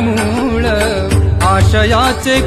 मूळ आशयाचे